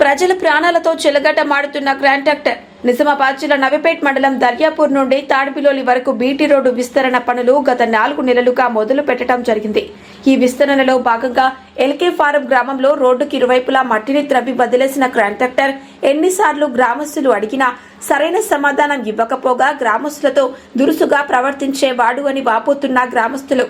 ప్రజల ప్రాణాలతో చెలగటమాడుతున్న కాంట్రాక్టర్ నిజామాబాద్ జిల్లా నవిపేట్ మండలం దర్యాపూర్ నుండి తాడిపిలోలి వరకు బీటీ రోడ్డు విస్తరణ పనులు గత నాలుగు నెలలుగా మొదలు పెట్టడం జరిగింది. ఈ విస్తరణలో భాగంగా ఎల్కే ఫారం గ్రామంలో రోడ్డుకి ఇరువైపులా మట్టిని త్రవ్వి వదిలేసిన కాంట్రాక్టర్ ఎన్నిసార్లు గ్రామస్తులు అడిగినా సరైన సమాధానం ఇవ్వకపోగా గ్రామస్తులతో దురుసుగా ప్రవర్తించేవాడు అని వాపోతున్న గ్రామస్తులు.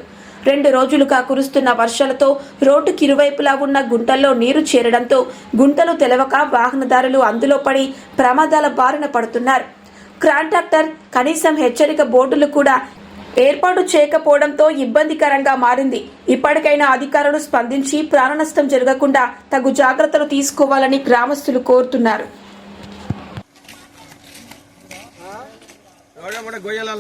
రెండు రోజులుగా కురుస్తున్న వర్షాలతో రోడ్డుకి ఇరువైపులా ఉన్న గుంటల్లో నీరు చేరడంతో గుంటలు తెలవక వాహనదారులు అందులో పడి ప్రమాదాల బారిన పడుతున్నారు. కాంట్రాక్టర్ కనీసం హెచ్చరిక బోర్డులు కూడా ఏర్పాటు చేయకపోవడంతో ఇబ్బందికరంగా మారింది. ఇప్పటికైనా అధికారులు స్పందించి ప్రాణనష్టం జరగకుండా తగు జాగ్రత్తలు తీసుకోవాలని గ్రామస్తులు కోరుతున్నారు. గొయ్యాల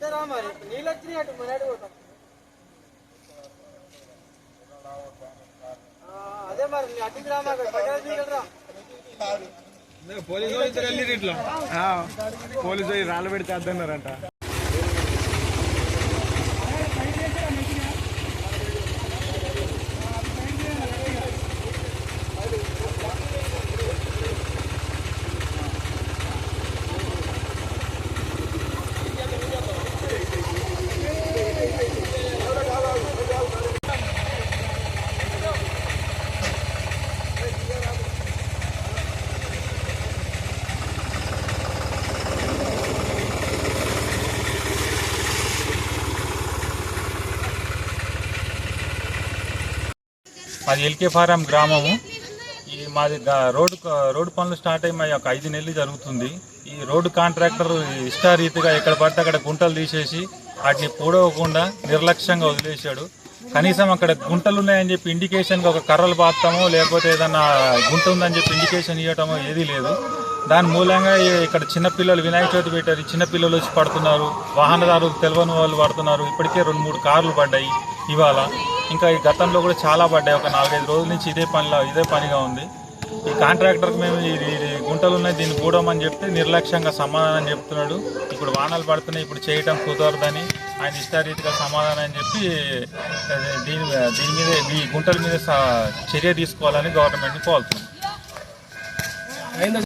ఇస్తారా మరి? నీళ్ళు వచ్చినాయి అటు మరి పోతాం అదే మరి నీ అటుకి రా మాకు పక్కన దిగలరా పోలీసు వాళ్ళు ఇద్దరు వెళ్ళిర్రు ఇట్లా. పోలీసు వాళ్ళు రాళ్ళు పెడితే అద్దన్నారంట. మాది ఎల్కే ఫారం గ్రామము. ఈ మాది రోడ్డు రోడ్డు పనులు స్టార్ట్ అయ్యి మా ఒక ఐదు నెలలు జరుగుతుంది. ఈ రోడ్డు కాంట్రాక్టర్ ఇష్టారీతిగా ఎక్కడ పడితే అక్కడ గుంటలు తీసేసి వాటిని పూడవకుండా నిర్లక్ష్యంగా వదిలేశాడు. కనీసం అక్కడ గుంటలు ఉన్నాయని చెప్పి ఇండికేషన్గా ఒక కర్రలు పాతామో లేకపోతే ఏదన్నా గుంట ఉందని చెప్పి ఇండికేషన్ ఇవ్వటమో ఏదీ లేదు. దాని మూలంగా ఇక్కడ చిన్నపిల్లలు వినాయక చవితి పెట్టారు. చిన్నపిల్లలు వచ్చి పడుతున్నారు. వాహనదారులు తెలియని వాళ్ళు పడుతున్నారు. ఇప్పటికే రెండు మూడు కార్లు పడ్డాయి ఇవాళ. ఇంకా ఈ గతంలో కూడా చాలా పడ్డాయి. ఒక నాలుగైదు రోజుల నుంచి ఇదే పనిలో ఇదే పనిగా ఉంది. ఈ కాంట్రాక్టర్కి మేము ఇది గుంటలు ఉన్నాయి దీన్ని కూడమని చెప్తే నిర్లక్ష్యంగా సమాధానం చెప్తున్నాడు. ఇప్పుడు వానలు పడుతున్నాయి ఇప్పుడు చేయటం కుదరదని ఆయన ఇష్టారీతిగా సమాధానం చెప్పి దీని దీని మీద ఈ గుంటల మీద చర్య తీసుకోవాలని గవర్నమెంట్ని కోరుతుంది